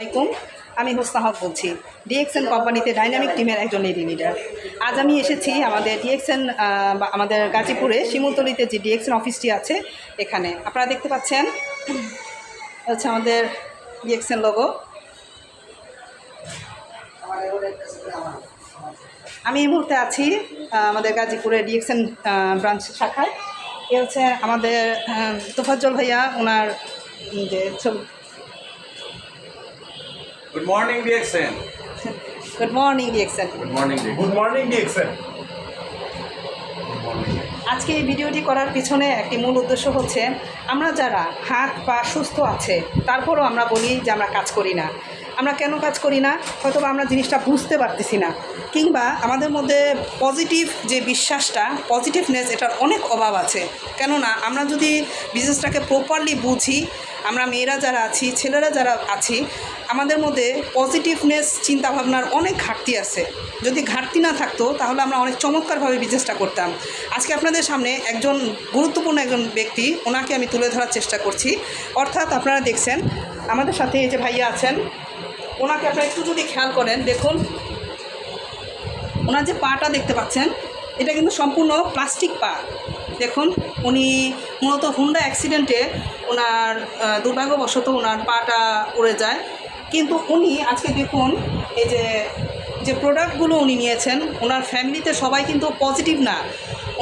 আলাইকুম। আমি হোসনা হক বলছি। ডিএক্সএন কোম্পানিতে ডাইনামিক টিমের একজন লেডি লিডার আজ আমি এসেছি আমাদের ডিএক্সএন আমাদের গাজীপুরে শিমুলতলিতে যে ডিএক্সএন অফিসটি আছে এখানে। আপনারা দেখতে পাচ্ছেন হচ্ছে আমাদের ডিএক্সএন লোগো আমি এই মুহূর্তে আছি আমাদের গাজীপুরে ডিএক্সএন ব্রাঞ্চ শাখায়। এ হচ্ছে আমাদের তোফাজ্জল ভাইয়া, ওনার যে Good morning, DXN. Good morning DXN Good morning, DXN. Good morning DXN Good morning. আজকে এই ভিডিওটি করার পিছনে একটি মূল উদ্দেশ্য হচ্ছে আমরা যারা হাত পা সুস্থ আছে তারপরও আমরা বলি যে আমরা কাজ করি না আমরা কেন কাজ করি না হয়তো আমরা জিনিসটা বুঝতে পারতেছি না কিংবা আমাদের মধ্যে পজিটিভ যে বিশ্বাসটা পজিটিভনেস এটার অনেক অভাব আছে কেননা আমরা যদি বিজনেসটাকে প্রপারলি বুঝি আমরা মেয়েরা যারা আছি, ছেলেরা যারা আছি, আমাদের মধ্যে পজিটিভনেস চিন্তাভাবনার অনেক ঘাটতি আছে। যদি ঘাটতি না থাকতো, তাহলে আমরা অনেক চমৎকারভাবে বিজনেসটা করতাম। আজকে আপনাদের সামনে একজন গুরুত্বপূর্ণ একজন ব্যক্তি, ওনাকে আমি তুলে ধরার চেষ্টা করছি। অর্থাৎ আপনারা দেখছেন, আমাদের সাথে এই যে ভাইয়া আছেন, ওনাকে আপনারা একটু যদি খেয়াল করেন, দেখুন, ওনার যে পাটা দেখতে পাচ্ছেন, এটা কিন্তু সম্পূর্ণ প্লাস্টিক পা। দেখুন, উনি মূলত হুন্ডা অ্যাক্সিডেন্টে ওনার দুর্ভাগ্যবশত ওনার পাটা উড়ে যায়। কিন্তু উনি আজকে দেখুন, এই যে যে প্রোডাক্টগুলো উনি নিয়েছেন, ওনার ফ্যামিলিতে সবাই কিন্তু পজিটিভ না।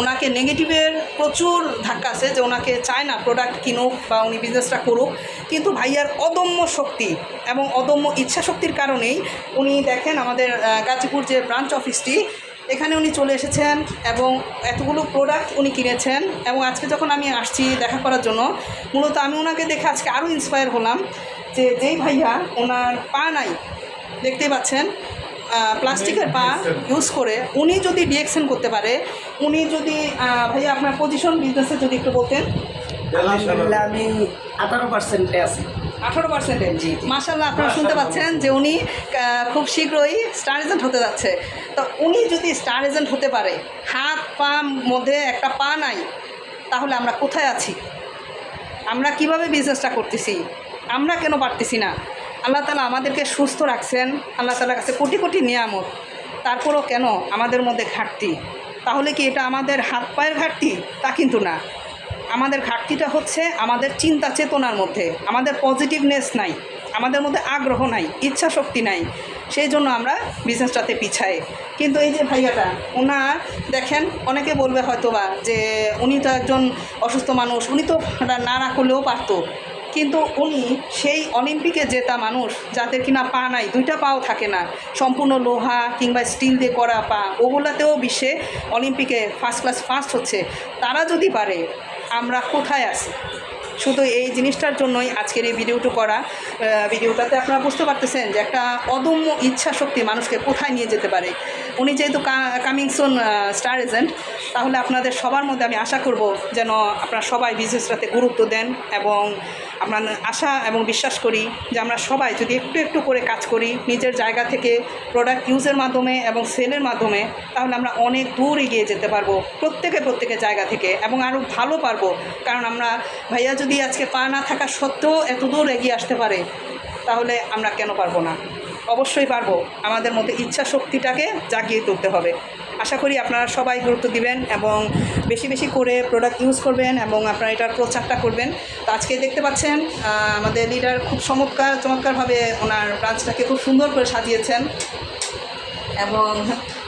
ওনাকে নেগেটিভের প্রচুর ধাক্কা আছে যে ওনাকে চায় না প্রোডাক্ট কিনুক বা উনি বিজনেসটা করুক। কিন্তু ভাইয়ার অদম্য শক্তি এবং অদম্য ইচ্ছা শক্তির কারণেই উনি দেখেন আমাদের গাজীপুর যে ব্রাঞ্চ অফিসটি এখানে উনি চলে এসেছেন এবং এতগুলো প্রোডাক্ট উনি কিনেছেন এবং আজকে যখন আমি আসছি দেখা করার জন্য, মূলত আমি ওনাকে দেখে আজকে আরও ইন্সপায়ার হলাম যে যেই ভাইয়া ওনার পা নাই, দেখতেই পাচ্ছেন প্লাস্টিকের পা ইউজ করে, উনি যদি ডিএকশন করতে পারে, উনি যদি ভাইয়া আপনার পজিশন বিজনেসে যদি একটু বলতেন। আমি আঠারো পার্সেন্টে আছি। আঠারো পার্সেন্টে জি। মাসাল্লাহ আপনারা শুনতে পাচ্ছেন যে উনি খুব শীঘ্রই স্টার এজেন্ট হতে যাচ্ছে। তো উনি যদি স্টার এজেন্ট হতে পারে হাত পা মধ্যে একটা পা নাই তাহলে আমরা কোথায় আছি? আমরা কীভাবে বিজনেসটা করতেছি? আমরা কেন পারতেছি না? আল্লাহ তালা আমাদেরকে সুস্থ রাখছেন। আল্লাহ তালার কাছে কোটি কোটি নিয়ামত। তারপরও কেন আমাদের মধ্যে ঘাটতি? তাহলে কি এটা আমাদের হাত পায়ের ঘাটতি? তা কিন্তু না। আমাদের ঘাটতিটা হচ্ছে আমাদের চিন্তা চেতনার মধ্যে, আমাদের পজিটিভনেস নাই, আমাদের মধ্যে আগ্রহ নাই, ইচ্ছা শক্তি নাই, সেই জন্য আমরা বিজনেসটাতে পিছাই। কিন্তু এই যে ভাইয়াটা, ওনার দেখেন, অনেকে বলবে হয়তো বা যে উনি তো একজন অসুস্থ মানুষ, উনি তো না না করলেও পারতো। কিন্তু উনি সেই অলিম্পিকে জেতা মানুষ, যাদের কিনা পা নাই, দুইটা পাও থাকে না, সম্পূর্ণ লোহা কিংবা স্টিল দিয়ে করা পা, ওগুলাতেও বিশ্বে অলিম্পিকে ফার্স্ট ক্লাস ফার্স্ট হচ্ছে। তারা যদি পারে আমরা কোথায় আছি? শুধু এই জিনিসটার জন্যই আজকের এই ভিডিওটা করা। ভিডিওটাতে আপনারা বুঝতে পারতেছেন যে একটা অদম্য ইচ্ছা শক্তি মানুষকে কোথায় নিয়ে যেতে পারে। উনি যেহেতু কামিং সুন স্টার এজেন্ট তাহলে আপনাদের সবার মধ্যে আমি আশা করব যেন আপনারা সবাই বিজনেসটাতে গুরুত্ব দেন এবং আমরা আশা এবং বিশ্বাস করি যে আমরা সবাই যদি একটু একটু করে কাজ করি নিজের জায়গা থেকে প্রোডাক্ট ইউজের মাধ্যমে এবং সেলের মাধ্যমে, তাহলে আমরা অনেক দূর এগিয়ে যেতে পারব প্রত্যেকে প্রত্যেকের জায়গা থেকে এবং আরও ভালো পারব। কারণ আমরা ভাইয়া যদি আজকে পা না থাকা সত্ত্বেও এত দূর এগিয়ে আসতে পারে, তাহলে আমরা কেন পারব না? অবশ্যই পারব। আমাদের মধ্যে ইচ্ছা শক্তিটাকে জাগিয়ে তুলতে হবে। আশা করি আপনারা সবাই গুরুত্ব দিবেন এবং বেশি বেশি করে প্রোডাক্ট ইউজ করবেন এবং আপনারা এটার প্রচারটা করবেন। তো আজকে দেখতে পাচ্ছেন আমাদের লিডার খুব চমৎকার, চমৎকারভাবে ওনার ব্রাঞ্চটাকে খুব সুন্দর করে সাজিয়েছেন। এবং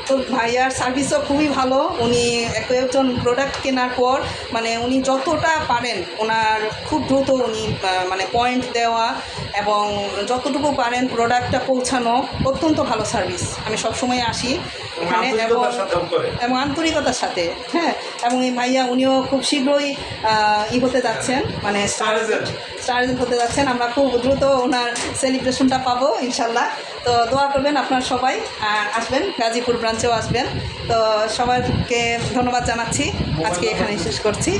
তো ভাইয়ার সার্ভিসও খুবই ভালো। উনি এক একজন প্রোডাক্ট কেনার পর মানে উনি যতটা পারেন ওনার খুব দ্রুত উনি মানে পয়েন্ট দেওয়া এবং যতটুকু পারেন প্রোডাক্টটা পৌঁছানো অত্যন্ত ভালো সার্ভিস আমি সবসময় আসি এখানে এবং আন্তরিকতার সাথে করে। এবং আন্তরিকতার সাথে হ্যাঁ। এবং এই ভাইয়া উনিও খুব শীঘ্রই ই হতে যাচ্ছেন মানে agent। স্টার হতে যাচ্ছেন। আমরা খুব দ্রুত ওনার সেলিব্রেশনটা পাবো ইনশাল্লাহ। তো দোয়া করবেন আপনার সবাই আর আসবেন গাজীপুর ব্রাঞ্চেও আসবেন। তো সবাইকে ধন্যবাদ জানাচ্ছি। আজকে এখানে শেষ করছি।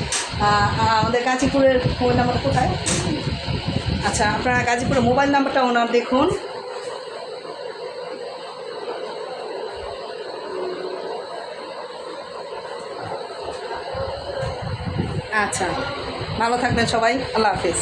আমাদের গাজীপুরের মোবাইল নাম্বারটা কোথায়? আচ্ছা আপনারা গাজীপুরের মোবাইল নাম্বারটা ওনার দেখুন। আচ্ছা ভালো থাকবেন সবাই। আল্লাহ হাফিজ।